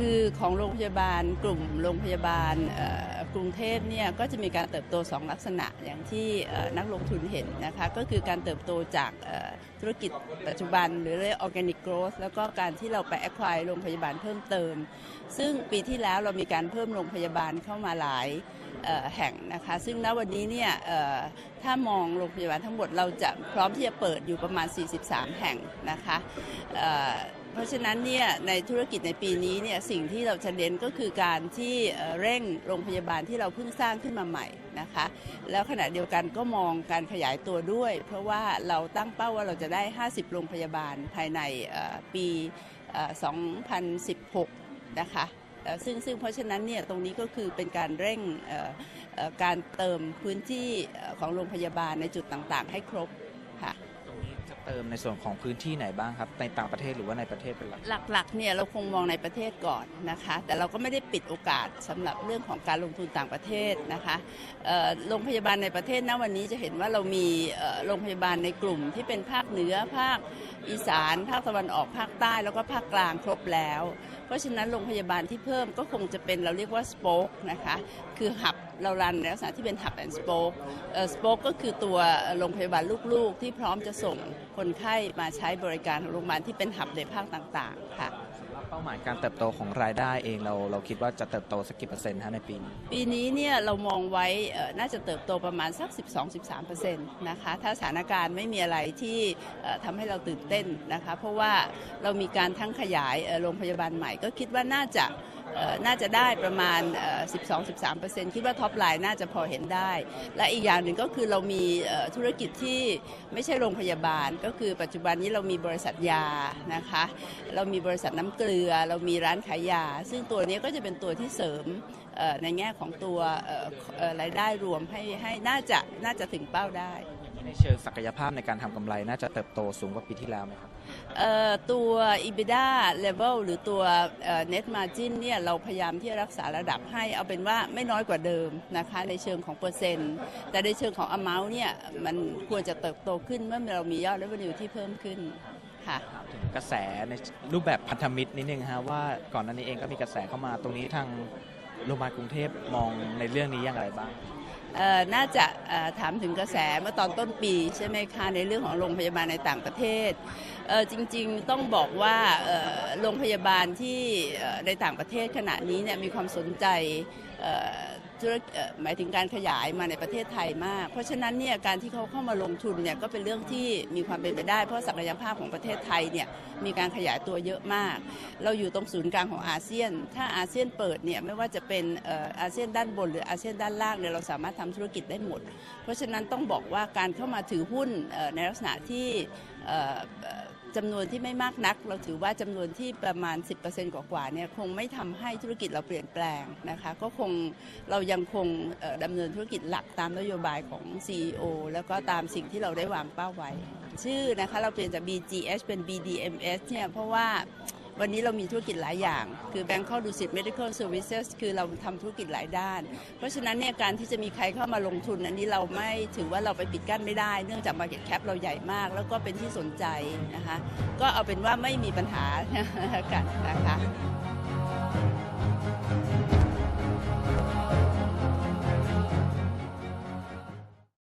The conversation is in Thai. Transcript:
คือของโรงพยาบาลกลุ่มโรงพยาบาลกรุงเทพเนี่ยก็จะมีการเติบโต 2 ลักษณะอย่างที่นักลงทุนเห็นนะคะก็คือการเติบโตจากธุรกิจปัจจุบันหรือเรียก organic growth แล้วก็การที่เราไป acquire โรงพยาบาลเพิ่มเติม ซึ่งปีที่แล้วเรามีการเพิ่มโรงพยาบาลเข้ามาหลายแห่งนะคะซึ่งณวันนี้เนี่ยถ้ามองโรงพยาบาลทั้งหมดเราจะพร้อมที่จะเปิดอยู่ประมาณ 43 แห่งนะคะ เพราะฉะนั้นเนี่ยในธุรกิจในปีนี้เนี่ยสิ่งที่เราจะเน้นก็คือการที่เร่งโรงพยาบาลที่เราเพิ่งสร้างขึ้นมาใหม่นะคะ แล้วขณะเดียวกันก็มองการขยายตัวด้วย เพราะว่าเราตั้งเป้าว่าเราจะได้ 50 โรงพยาบาลภายในปี 2016 นะคะซึ่งซึ่งเพราะฉะนั้นเนี่ยตรงนี้ก็คือเป็นการเร่งการเติมพื้นที่ของโรงพยาบาลในจุดต่างๆ ให้ครบ เติมในส่วนของพื้นที่ไหนบ้างครับ ในต่างประเทศหรือว่าในประเทศเป็นหลัก หลักๆเนี่ยเราคงมองในประเทศก่อนนะคะ แต่เราก็ไม่ได้ปิดโอกาสสำหรับเรื่องของการลงทุนต่างประเทศนะคะโรงพยาบาลในประเทศณวันนี้จะเห็นว่าเรามีโรงพยาบาลในกลุ่มที่เป็นภาคเหนือภาคอีสาน ภาคตะวันออกภาคใต้แล้วก็ภาคกลางครบแล้ว เพราะฉะนั้นโรงพยาบาลที่เพิ่มก็คงจะเป็นเราเรียกว่าสโปกนะคะคือหับ เรารันในลักษณะที่เป็นหับแอนด์สโป๊กสโป๊กก็คือตัวโรงพยาบาลลูกๆ ที่พร้อมจะส่งคนไข้มาใช้บริการของโรงพยาบาลที่เป็นหับในภาคต่างๆ ค่ะสำหรับเป้าหมายการเติบโตของรายได้เองเราเราคิดว่าจะเติบโตสักกี่เปอร์เซ็นต์ฮะในปีนี้ ปีนี้เนี่ยเรามองไว้เอ่อน่าจะเติบโตประมาณสัก 12-13%นะคะ ถ้าสถานการณ์ไม่มีอะไรที่เอ่อทำให้เราตื่นเต้นนะคะ เพราะว่าเรามีการทั้งขยายเอ่อโรงพยาบาลใหม่ก็คิดว่าน่าจะเอ่อ น่าจะได้ประมาณเอ่อ12-13%คิดว่าท็อปไลน์น่าจะพอเห็นได้ และอีกอย่างหนึ่งก็คือเรามีธุรกิจที่ไม่ใช่โรงพยาบาล ก็คือปัจจุบันนี้เรามีบริษัทยานะคะ เรามีบริษัทน้ำเกลือ เรามีร้านขายยา ซึ่งตัวนี้ก็จะเป็นตัวที่เสริมในแง่ของตัวรายได้รวมให้ให้น่าจะน่าจะถึงเป้าได้ ในเชิงศักยภาพในการทำกำไรน่าจะเติบโตสูงกว่าปีที่แล้วไหมครับ เอ่อตัว EBITDA level หรือตัวเอ่อ net margin เนี่ยเราพยายามที่จะรักษาระดับให้เอาเป็นว่าไม่น้อยกว่าเดิมนะคะในเชิงของเปอร์เซ็นต์ แต่ในเชิงของ amount เนี่ยมันควรจะเติบโตขึ้นเมื่อเรามียอด revenue ที่เพิ่มขึ้นค่ะ ถึงกระแสในรูปแบบพันธมิตรนิดนึงฮะว่าก่อนหน้านี้เองก็มีกระแสเข้ามาตรงนี้ทางโรงพยาบาลกรุงเทพมองในเรื่องนี้อย่างไรบ้างเอ่อ น่าจะถามถึงกระแสเมื่อตอนต้นปีใช่ไหมคะในเรื่องของโรงพยาบาลในต่างประเทศเจริงๆต้องบอกว่าโรงพยาบาลที่ในต่างประเทศขณะนี้เนี่ยมีความสนใจ ธุรกิจหมายถึงการขยายมาในประเทศไทยมาก เพราะฉะนั้นเนี่ยการที่เขาเข้ามาลงทุนเนี่ยก็เป็นเรื่องที่มีความเป็นไปได้ เพราะศักยภาพของประเทศไทยเนี่ยมีการขยายตัวเยอะมาก เราอยู่ตรงศูนย์กลางของอาเซียน ถ้าอาเซียนเปิดเนี่ยไม่ว่าจะเป็นอาเซียนด้านบน หรืออาเซียนด้านล่างเนี่ยเราสามารถทำธุรกิจได้หมด เพราะฉะนั้นต้องบอกว่าการเข้ามาถือหุ้นในลักษณะที่ จำนวนที่ไม่มากนัก เราถือว่าจำนวนที่ประมาณ 10%กว่าๆเนี่ยคงไม่ทำให้ธุรกิจเราเปลี่ยนแปลงนะคะก็คงเรายังคงดำเนินธุรกิจหลักตามนโยบายของ CEO แล้วก็ตามสิ่งที่เราได้วางเป้าไว้ ชื่อนะคะเราเปลี่ยนจาก BGH เป็น BDMS เนี่ยเพราะว่า วันนี้เรามีธุรกิจหลายอย่าง คือ Bangkok Lucid Medical Services คือเราทำธุรกิจหลายด้าน เพราะฉะนั้นเนี่ยการที่จะมีใครเข้ามาลงทุน อันนี้เราไม่ถือว่าเราไปปิดกั้นไม่ได้ เนื่องจาก Market Cap เราใหญ่มาก แล้วก็เป็นที่สนใจนะคะ ก็เอาเป็นว่าไม่มีปัญหากันนะคะ